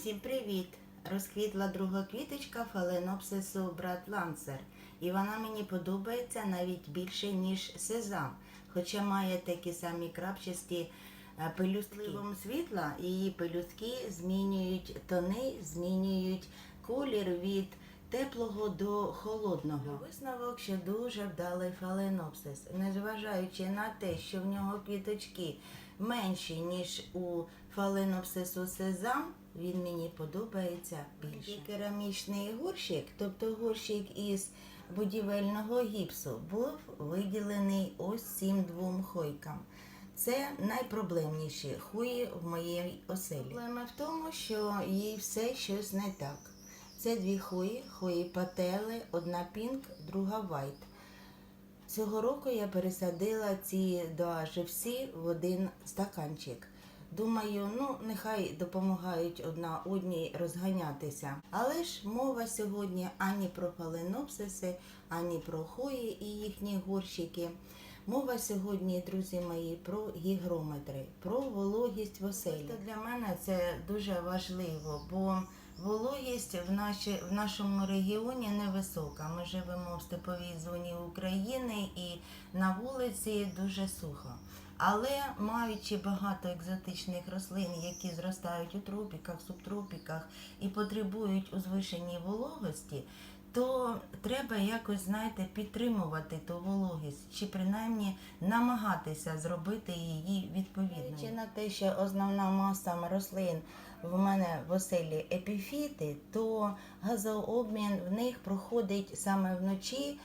Всім привіт! Розквітла друга квіточка фаленопсису брат лансер. І вона мені подобається навіть більше, ніж сезам, хоча має такі самі крапчасті е, пелюстки. Світла її пелюстки змінюють тони, змінюють колір від теплого до холодного. Висновок, що дуже вдалий фаленопсис, незважаючи на те, що в нього квіточки менші, ніж у фаленопсису сезам, він мені подобається більше. Керамічний горщик, тобто горщик із будівельного гіпсу, був виділений ось цим двом хойкам. Це найпроблемніші хуї в моїй оселі. Проблема в тому, що їй все щось не так. Це дві хуї, хуї патели, одна пінк, друга вайт. Цього року я пересадила ці два живці в один стаканчик. Думаю, ну нехай допомагають одна одній розганятися. Але ж мова сьогодні ані про фаленопсиси, ані про хої і їхні горщики. Мова сьогодні, друзі мої, про гігрометри, про вологість в оселі. Для мене це дуже важливо, бо вологість в, наші, в нашому регіоні невисока. Ми живемо в степовій зоні України і на вулиці дуже сухо. Але маючи багато екзотичних рослин, які зростають у тропіках, субтропіках і потребують узвишеній вологості, то треба якось, знаєте, підтримувати ту вологість, чи принаймні намагатися зробити її відповідною. Чи на те, що основна маса рослин в мене в оселі епіфіти, то газообмін в них проходить саме вночі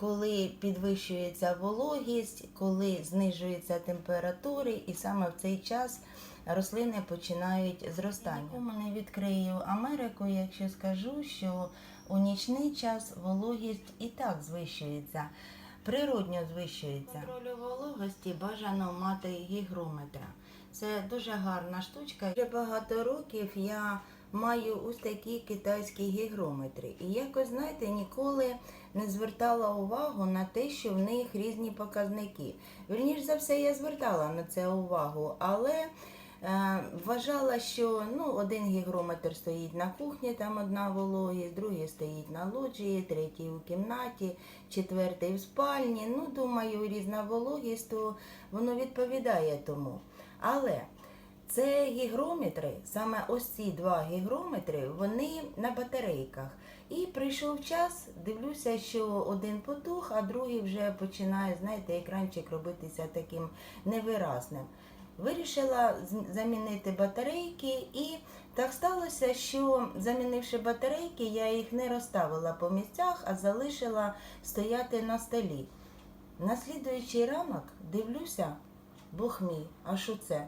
коли підвищується вологість, коли знижуються температури, і саме в цей час рослини починають зростання. Нікому не відкрию Америку, якщо скажу, що у нічний час вологість і так звищується. Природньо звищується. Контролю вологості бажано мати гігрометра. Це дуже гарна штучка. Вже багато років я маю ось такі китайські гігрометри. І якось, знаєте, ніколи не звертала увагу на те, що в них різні показники. Вірніш за все, я звертала на це увагу, але вважала, що ну, один гігрометр стоїть на кухні, там одна вологість, другий стоїть на лоджії, третій у кімнаті, четвертий в спальні. Ну, думаю, різна вологість, то воно відповідає тому. Але це гігрометри, саме ось ці два гігрометри, вони на батарейках. І прийшов час, дивлюся, що один потух, а другий вже починає, знаєте, екранчик робитися таким невиразним. Вирішила замінити батарейки, і так сталося, що замінивши батарейки, я їх не розставила по місцях, а залишила стояти на столі. На слідуючий ранок дивлюся, Бог мій, а що це?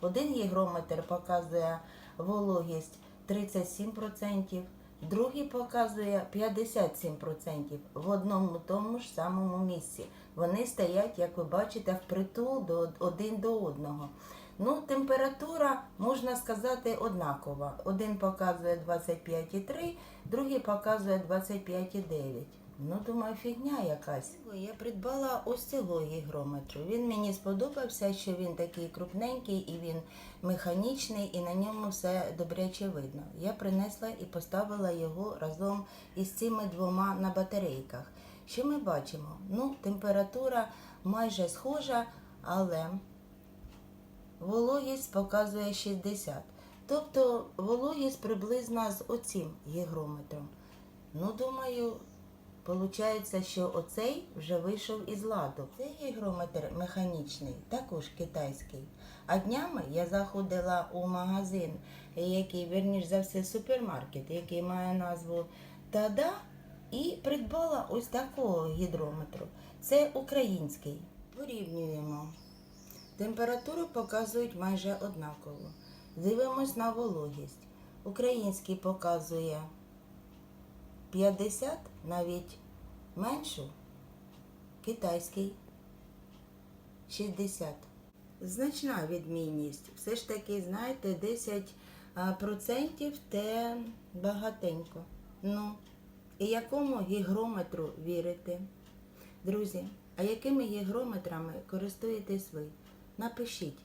Один гігрометр показує вологість 37%, другий показує 57% в одному тому ж самому місці. Вони стоять, як ви бачите, впритул до один до одного. Ну, температура, можна сказати, однакова. Один показує 25,3, другий показує 25,9. Ну, думаю, фігня якась. Я придбала ось цього гігрометру. Він мені сподобався, що він такий крупненький і він механічний, і на ньому все добряче видно. Я принесла і поставила його разом із цими двома на батарейках. Що ми бачимо? Ну, температура майже схожа, але вологість показує 60. Тобто вологість приблизно з оцим гігрометром. Ну, думаю, Получається, що оцей вже вийшов із ладу. Цей гігрометр механічний, також китайський. А днями я заходила у магазин, який, верніш за все, супермаркет, який має назву Тада, і придбала ось такого гідрометру. Це український. Порівнюємо. Температуру показують майже однаково. Дивимось на вологість. Український показує 50, навіть меншу, китайський 60. Значна відмінність. Все ж таки, знаєте, 10 а, процентів те багатенько. Ну, і якому гігрометру вірите? Друзі, а якими гігрометрами користуєтесь ви? Напишіть,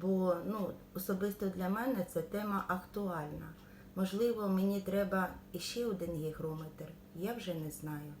бо ну, особисто для мене ця тема актуальна. Можливо, мені треба іще один гігрометр. Я вже не знаю.